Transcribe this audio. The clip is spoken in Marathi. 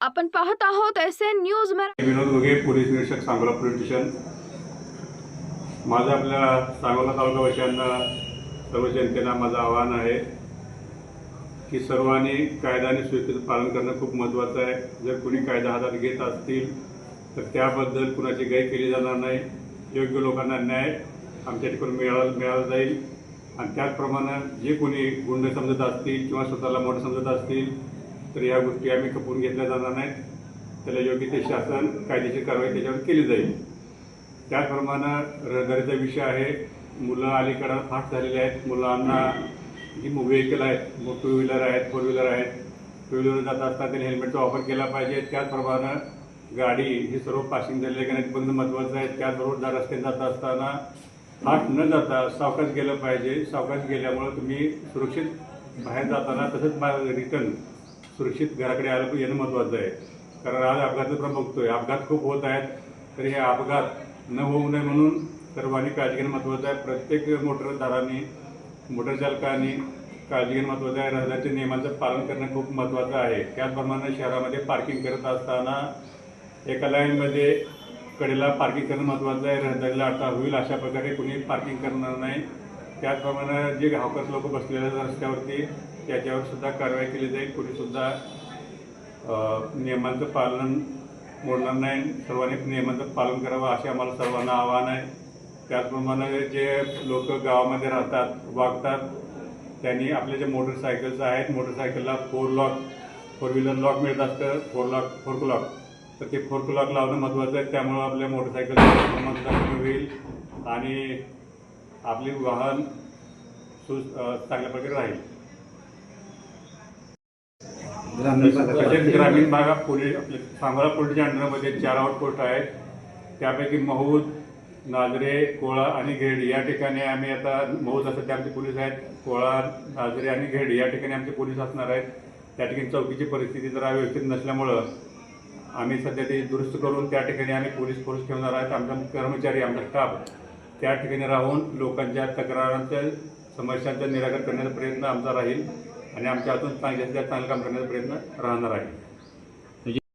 आपण पाहत आहोत S N news Vinod Ghuge police निरीक्षक सांगोला पोलीस स्टेशन. माझं आपल्या सांगोला तालुकावासियांना सर्व जनतेला माझं आव्हान आहे की सर्वांनी कायदा आणि सुरक्षेचं पालन करणं खूप महत्त्वाचं आहे. जर कुणी कायदा हातात घेत असतील तर त्याबद्दल कुणाची गय केली जाणार नाही. योग्य लोकांना न्याय आमच्या ठिकाणी मिळाला मिळाला जाईल. आणि त्याचप्रमाणे जे कोणी गुंड समजत असतील किंवा स्वतःला मोठं समजत असतील तर या गोष्टी आम्ही खपवून घेतल्या जाणार नाहीत. त्याला योग्य ते शासन कायदेशीर कारवाई त्याच्यावर केली जाईल. त्याचप्रमाणे रहदारीचा विषय आहे. मुलं अलीकडं फास्ट झालेले आहेत. मुलांना जी व्हेकल आहेत. मग टू व्हीलर आहेत फोर व्हीलर आहेत. टू व्हीलर जात असताना त्यांनी हेल्मेटचा वापर केला पाहिजे. त्याचप्रमाणे गाडी ही सर्व पासिंग झालेले आहे. बंद महत्त्वाचं आहे. त्याचबरोबर जर रस्त्याने जात असताना फास्ट न जाता सावकाश गेलं पाहिजे. सावकाश गेल्यामुळं तुम्ही सुरक्षित बाहेर जाताना तसंच रिटर्न सुरक्षित घराकडे आलं येणं महत्त्वाचं आहे. कारण आज अपघाताचं प्रमाण बघतोय. अपघात खूप होत आहेत तर हे अपघात न होऊ नये म्हणून सर्वांनी काळजी घेणं महत्त्वाचं आहे. प्रत्येक मोटरदारांनी मोटरचालकांनी काळजी घेणं महत्त्वाचं आहे. रहदारीच्या नियमांचं पालन करणं खूप महत्त्वाचं आहे. त्याचप्रमाणे शहरामध्ये पार्किंग करत असताना एका लाईनमध्ये कडेला पार्किंग करणं महत्त्वाचं आहे. रहदारीला अडथळा होईल अशा प्रकारे कुणी पार्किंग करणार नाही. त्याचप्रमाणे जे घावकस लोक बसलेले आहेत रस्त्यावरती त्याच्यावर सुद्धा कारवाई केली जाईल. कुणीसुद्धा नियमांचं पालन मोडणार नाही. सर्वांनी नियमांचं पालन करावं असे आम्हाला सर्वांना आव्हान आहे. त्याचप्रमाणे जे लोक गावामध्ये राहतात वागतात त्यांनी आपले जे मोटरसायकल्स आहेत मोटरसायकलला four lock four wheeler lock मिळत असतं. फोर लॉक फोर लॉक तर ते फोर लॉक लावणं महत्त्वाचं आहे. त्यामुळं आपल्या मोटरसायकलचं प्रमाण कमी होईल. आणि आपली वाहन सु चांगल्या प्रकारे राहील. तसेच ग्रामीण भागात पोलीस आपले सांगोला पोलीसच्या अंडरमध्ये चार आउटपोस्ट आहेत. त्यापैकी महूद नाजरे कोळा आणि घेड या ठिकाणी आम्ही आता महूद असं आमचे पोलीस आहेत. कोळा नाजरे आणि घेड या ठिकाणी आमचे पोलीस असणार आहेत. त्या ठिकाणी चौकीची परिस्थिती जरा व्यवस्थित नसल्यामुळं आम्ही सध्या ते दुरुस्त करून त्या ठिकाणी आम्ही पोलीस फोर्स ठेवणार आहेत. आमचा कर्मचारी आमचा स्टाफ त्या ठिकाणी राहून लोकांच्या तक्रारांचं समस्यांचं निराकरण करण्याचा प्रयत्न आमचा राहील आणि आमच्या हातून चांगल्यात चांगलं काम करण्याचा प्रयत्न राहणार आहे.